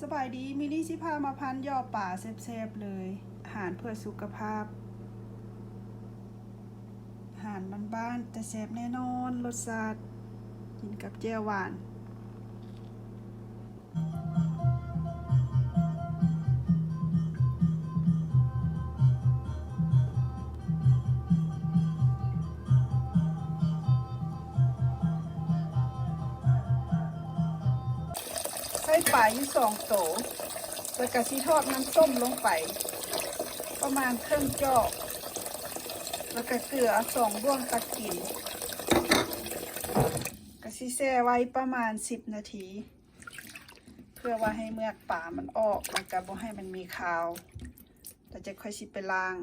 สบายดีมินิชิพามาพันยอป่าแซ่บๆเลย อาหารเพื่อสุขภาพ อาหารบ้านๆแต่แซ่บแน่นอนรสชาติกินกับแจ่วหวาน ส่ป่าอยู่สองโตแล้วก็สิทอดน้ำส้มลงไป ประมาณครึ่งจอกแล้วก็เกลือสองบ้วงตะกินก็สิแช่ไว้ประมาณสิบนาที เพื่อว่าให้เมือกป่ามันออกแล้วก็บ่ให้มันมีคาวแล้วจะค่อยสิไปล้าง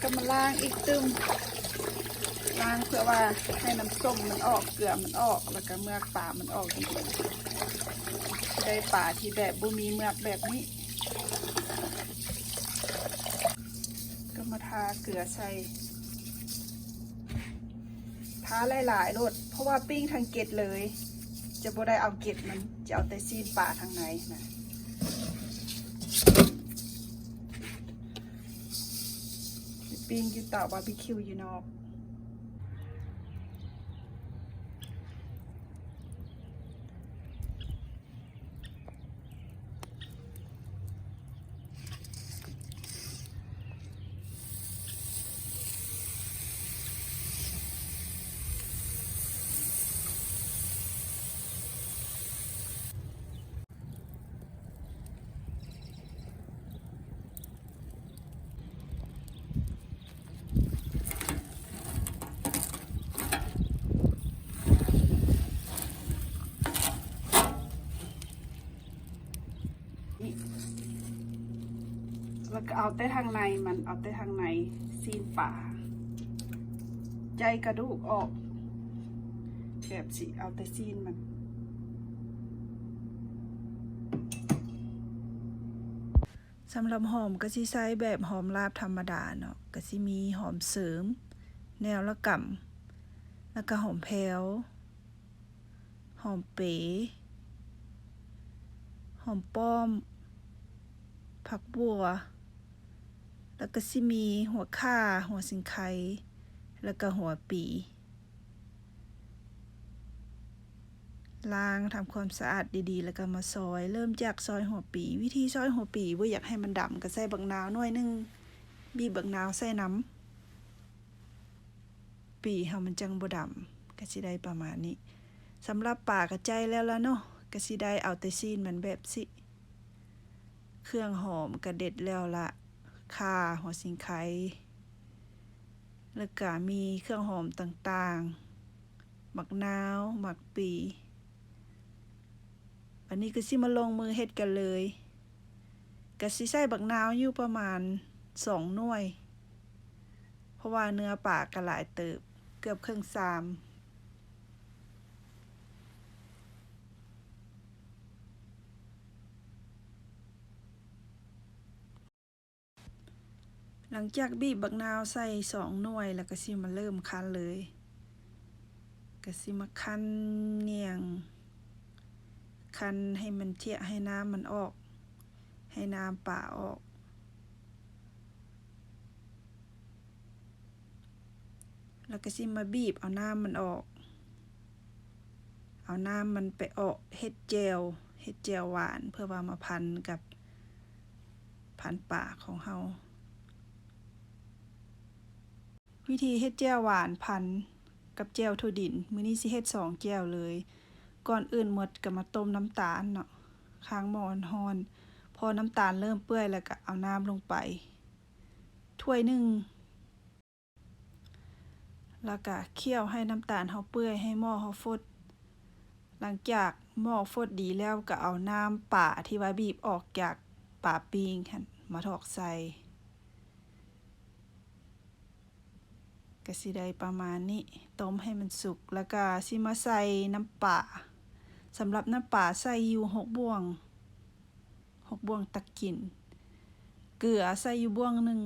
ก็มาล้างอีกตึม ล้างเพื่อว่าให้น้ำส้มมันออกเกลือมันออกแล้วก็เมือกป่ามันออกดีๆได้ป่าที่แบบบุมีเมือกแบบนี้ ก็มาทาเกลือใส่ทาหลายๆรสเพราะว่าปิ้งทางเกล็ดเลย จะบ่ได้เอาเกล็ดมันจะเอาแต่ซีนป่าทางในนะปปิ้งอยู่เตาบาร์บีคิวอยู่นอก แล้ว ก็เอาแต่ทางในมันเอาแต่ทางในซีนป่า ใจกระดูกออกแบบสิเอาแต่ซีนมันสำหรับหอมก็สิใช้แบบหอมลาบธรรมดาเนาะก็สิมีหอมเสริม แนวละก่ำแล้วก็หอมแพลวหอมเป๋หอมป้อม ผักบัว แล้วก็สิมีหัวข่า หัวสิงไคแล้วก็หัวปี ล้างทำความสะอาดดีๆ แล้วก็มาซอย เริ่มจากซอยหัวปี วิธีซอยหัวปีว่าอยากให้มันดำก็ใส่บักนาวหน่อยหนึง บีบบักนาวใส่น้ำปีเฮามันจังบ่ดำก็สิได้ประมาณนี้สำหรับป่ากระใจแล้วละเนาะก็สิได้เอาแต่ซีนมันแบบสิ เครื่องหอมกระเด็ดแล้วละ ข่าหัวสิงไคแล้วก็มีเครื่องหอมต่างๆ หมักนาวหมักปีอันนี้ก็สิมาลงมือเฮ็ดกันเลยก็สิใส่บักนาวอยู่ประมาณสองหน่วย เพราะว่าเนื้อปลากระหลายเติบ เกือบครึ่งซาม หลังจากบีบบักนาวใส่สองหน่วยแล้วก็สิมาเริ่มคั้นเลยก็สิมาคั้นเนียง คั้นให้มันเที่ยให้น้ำมันออก ให้น้ำป่าออกแล้วก็สิมาบีบเอาน้ำมันออก เอาน้ำมันไปออกเฮ็ดเจลเฮ็ดเจลหวานเพื่อว่ามาพันกับพันป่าของเฮา วิธีเฮ็ดแจ่วหวานพันกับแจ่วถั่วดิน มื้อนี้สิเฮ็ดสองแจ่วเลย ก่อนอื่นหมดก็มาต้มน้ำตาลเนาะค้างหม้อร้อนพอน้ำตาลเริ่มเปื่อยแล้วก็เอาน้ำลงไป ถ้วยหนึ่งแล้วก็เคี่ยวให้น้ำตาลเฮาเปื่อยให้หม้อเฮาฟด หลังจากหม้อฟดดีแล้วก็เอาน้ำป่าที่ว่าบีบออกจากป่าปิงหั่นมาถอกใส่ ก็สิได้ประมาณนี้ ต้มให้มันสุก แล้วก็สิมาใส่น้ำป่าสำหรับน้ำป่าใส่อยู่หกบ่วงหกบ่วงตักกิน เกลือใส่อยู่บ่วงหนึ่ง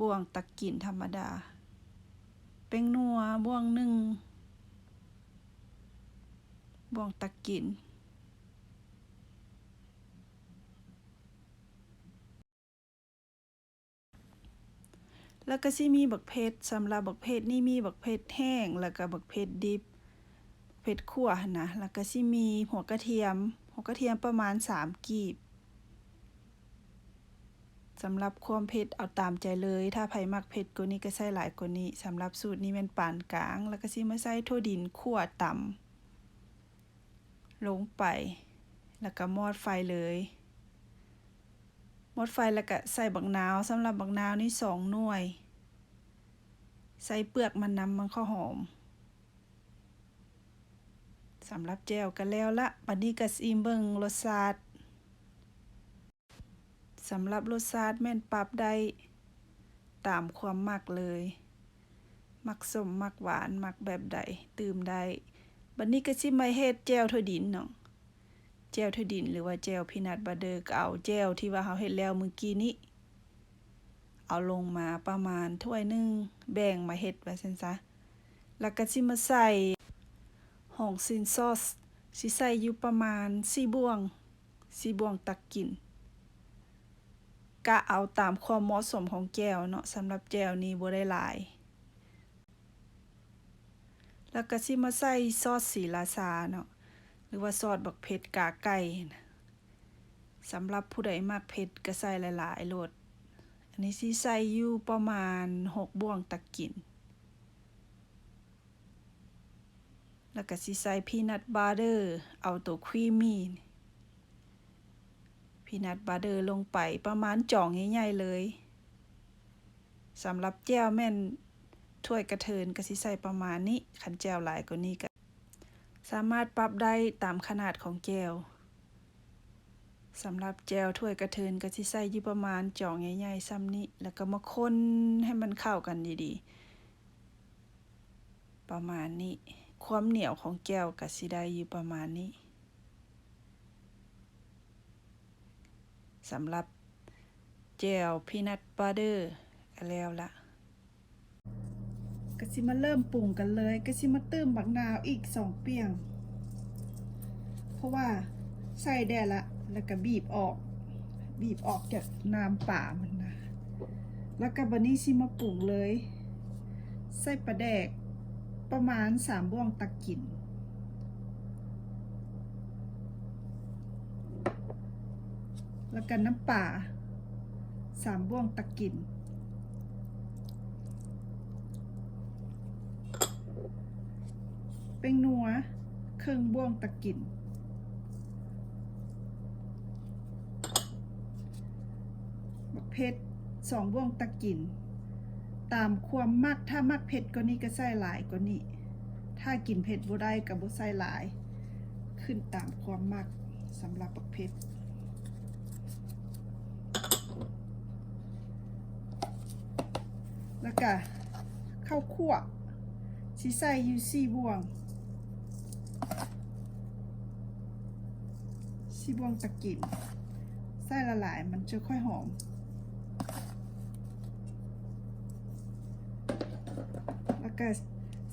บ่วงตักกินธรรมดาเป็นนัวบ่วงหนึ่งบ่วงตักกิน แล้วก็สิมีบักเผ็ดสำหรับบักเผ็ดนี่มีบักเผ็ดแห้ง แล้วก็บักเผ็ดดิบเผ็ดขั่วนะแล้วก็สิมีหัวกระเทียม หัวกระเทียมประมาณ3กีบสำหรับความเผ็ดเอาตามใจเลย ถ้าไผมักเผ็ดกว่านี้ก็ใส่หลายกว่านี้สำหรับสูตรนี้แม่นปานกลาง แล้วก็สิมาใส่ถั่วดินคั่วต่ำลงไป แล้วก็มอดไฟเลย มอดไฟแล้วก็ใส่บักนาวสำหรับบักนาวนี่2หน่วย ใส่เปลือกมันนำมันข้าวหอมสำหรับแจวก็แล้วละบัดนี้ก็ซิมเบิงรสชาติสำหรับรสชาติแม่นปรับได้ ตามความมักเลย มักสมมักหวาน มักแบบใด ตื่มได้ บัดนี้ก็สิมาเฮ็ดแจวถั่วดินเนาะ แจ่วถั่วดินหรือว่าแจ่วพีนัทบัตเตอร์ก็เอาแจ่วที่ว่าเฮาเฮ็ดแล้วเมื่อกี้นี้ เอาลงมาประมาณถ้วยหนึงแบ่งมาเฮ็ดไว่าซั่นซะ แล้วก็สิมาใส่หองซินซอสสิใส่อยู่ประมาณ4บ่วง4บ่วงตักกินกะเอาตามความเหมาะสมของแจ่วเนาะสำหรับแจ่วนี้บ่ได้หลาย แล้วก็สิมาใส่ซอสสีราชาเนาะ รือว่าซอสบักเผ็ดกาไก่นะสำหรับผู้ใดมักเผ็ดก็ใส่หลายๆโลด อันนี้สิใส่อยู่ประมาณ6บ่วงตักกิน แล้วก็สิใส่พีนัทบาร์เดอร์ เอาตัวครีมมี่พีนัทบาร์เดอร์ลงไปประมาณจ่องใหญ่ๆเลยสำหรับแจ่วแม่นถ้วยกระเทินก็สิใส่ประมาณนี้คันแจ่วหลายกว่านี้ก็ สามารถปรับได้ตามขนาดของแก้วสำหรับแจวถ้วยกระเทินก็สิใส่อยู่ประมาณจ่องใหญ่ๆซ้ำนี้ แล้วก็มาคนให้มันเข้ากันดีๆ ประมาณนี้ ความเหนียวของแก้วก็สิได้อยู่ประมาณนี้สำหรับแจวพีนัทบัตเตอร์ก็แล้วละ ก็สิมาเริ่มปรุงกันเลยก็สิมาเติมบักนาวอีกสองเปียง เพราะว่าใส่ได้ละ แล้วก็บีบออก บีบออกจากน้ำป่ามันนะ แล้วก็บันนี้สิมาปรุงเลย ใส่ปลาแดกประมาณสามบ้วงตักกินแล้วก็น้ำป่าสามบ้วงตักกิน เป็นนัวเครื่องบ่วงตะกินบักเผ็ดสองบ่วงตะกิน ตามความมักถ้ามักเผ็ดก็นี้ก็ใส่หลายก็นี้ ถ้ากินเผ็ดบ่ได้ก็บ่ใส่หลาย ขึ้นตามความมักสำหรับบักเผ็ดแล้วก็ข้าวคั่วสิใส่อยู่สี่บ่วง สี่บ่วงตะกิ่นใส่ละลายมันจะค่อยหอม แล้วก็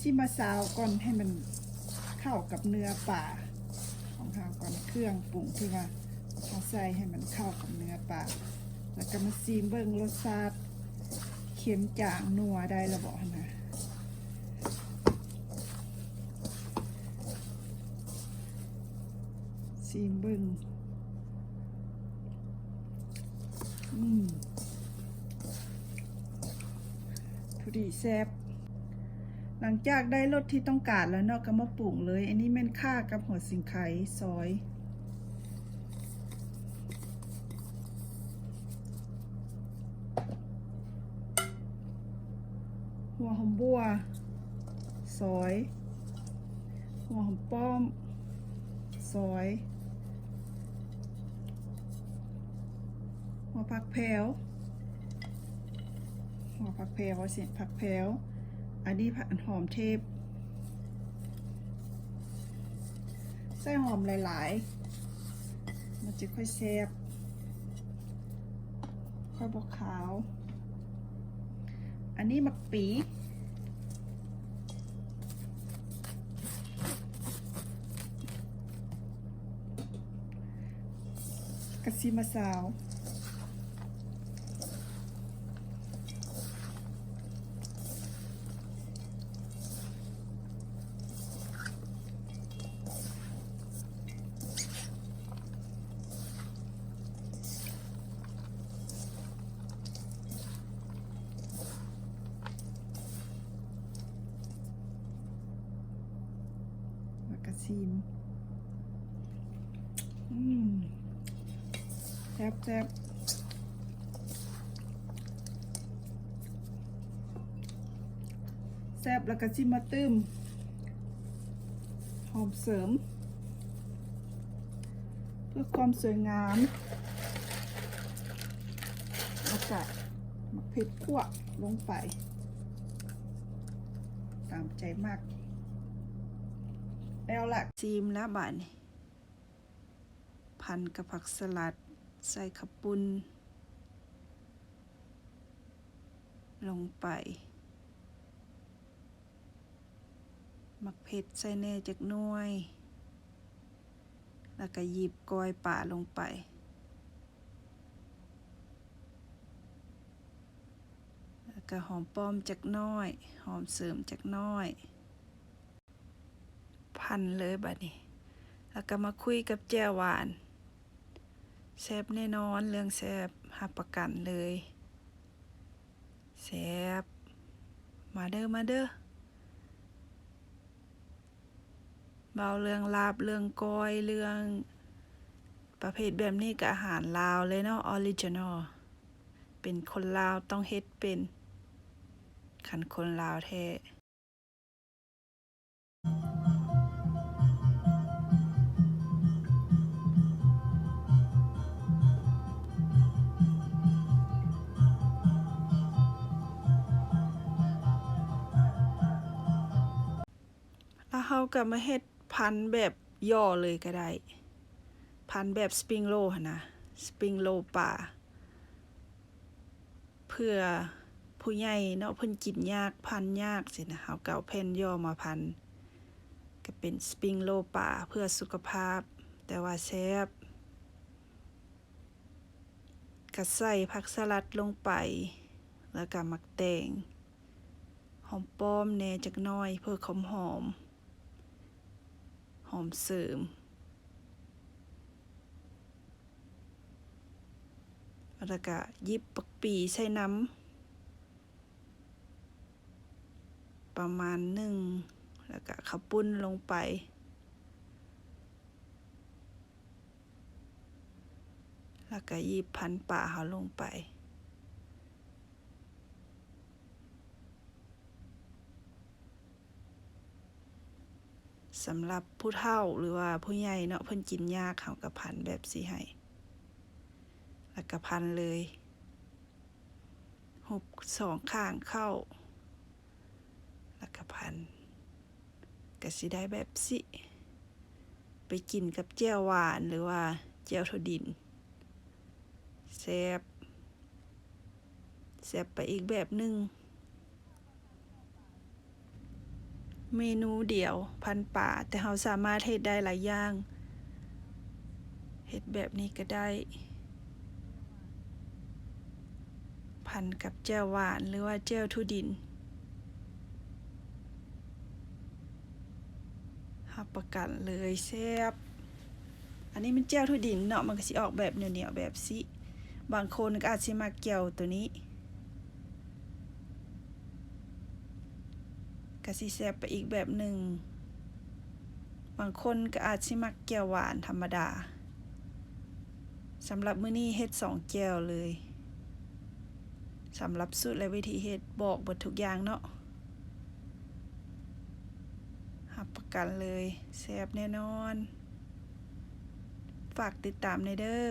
ซิมาซาวก่อนให้มันเข้ากับเนื้อป่าของเราก่อนเครื่องปรุงที่ว่าเขาใส่ให้มันเข้ากับเนื้อป่าแล้วก็มาซีมเบิ้งรสชาติเค็มจางนัวได้ระบอกนะ ซีมเบิ้งอืมพอดีแซบหลังจากได้รสที่ต้องการแล้วเนาะก็มาปรุงเลย อันนี้แม่นค่ากับหัวสิงไข่ซอยหัวหอมบัว ซอย หัวหอมป้อม ซอย ผักแพลวห่อผักแพลวสิผักแพลวอันนี้ผักหอมเทพใส่หอมหลาย ๆ มันจะค่อยแซ่บค่อยบกขาว อันนี้มักปีกระซิมาสาว แล้วก็ซีมอืมแซ่บแซ่บแซ่บแล้วก็ซิมมาตึมหอมเสริม เพื่อความสวยงามแล้วก็มะเพ็ดขั่วลงไป ตามใจมาก แล้วล่ะซีมแล้วบานี่พันกับผักสลัด ใส่ขับปุ้นลงไป มักเผ็ดใส่แน่จากน่วยแล้วก็หยิบกอยป่าลงไป แล้วก็หอมป้อมจากน้อย หอมเสริมจากน้อย พันเลยบัดนี้ แล้วก็มาคุยกับแจ้วหวานแซบแน่นอนเรื่องแซบหับประกันเลยแซบมาเด้อมาเด้อเบาเรื่องลาบเรื่องก้อยเรื่องประเภทแบบนี้กับอาหารลาวเลยเนาะออริจินอลเป็นคนลาวต้องเฮ็ดเป็นขันคนลาวแท้าก็มาเฮ็ดพันธุ์แบบย่อเลยก็ได้ พันธุ์แบบสปริงโลหนะสปริงโลป่า เพื่อผู้ใหญ่เนาะเพิ่นกินยากพันธุ์ยากสินะเขาก็เอาแผ่นย่อมาพัน ก็เป็นสปริงโลป่าเพื่อสุขภาพ แต่ว่าแซ่บก็ใส่ผักสลัดลงไป แล้วก็มักแตงหอมป้อมแหน่จักน้อยเพื่อความหอม อมเสริม แล้วก็ยิบปักปีใส่น้ำ ประมาณหนึ่ง แล้วก็ข้าวปุ้นลงไปแล้วก็ยิบพันป่าเขาลงไป สำหรับผู้เฒ่าหรือว่าผู้ใหญ่เนาะเพิ่นกินยาเขากับพันแบบสิให้แล้วก็พันเลยหุบสองข้างเข้าแล้วก็พันก็สิได้แบบสิ ไปกินกับแจ่วหวานหรือว่าแจ่วถั่วดินแซบแซบไปอีกแบบหนึ่ง เมนูเดียวพันป่า แต่เราสามารถเฮ็ดได้หลายอย่างเฮ็ดแบบนี้ก็ได้ พันกับแจ่วหวานหรือว่าแจ่วทุดินหับประกันเลยแซ่บอันนี้มันแจ่วทุดินเนาะมันก็สิออกแบบเหนียวๆแบบสิบางคนก็อาจสิมาเกี่ยวตัวนี้ ก็สิแซ่บไปอีกแบบหนึ่ง บางคนก็อาจสิมักแก้วหวานธรรมดาสำหรับมื้อนี้เฮ็ดสองแก้วเลยสำหรับสูตรและวิธีเฮ็ดบอกเบิดทุกอย่างเนาะหับประกันเลยแซ่บแน่นอน ฝากติดตามในเด้อ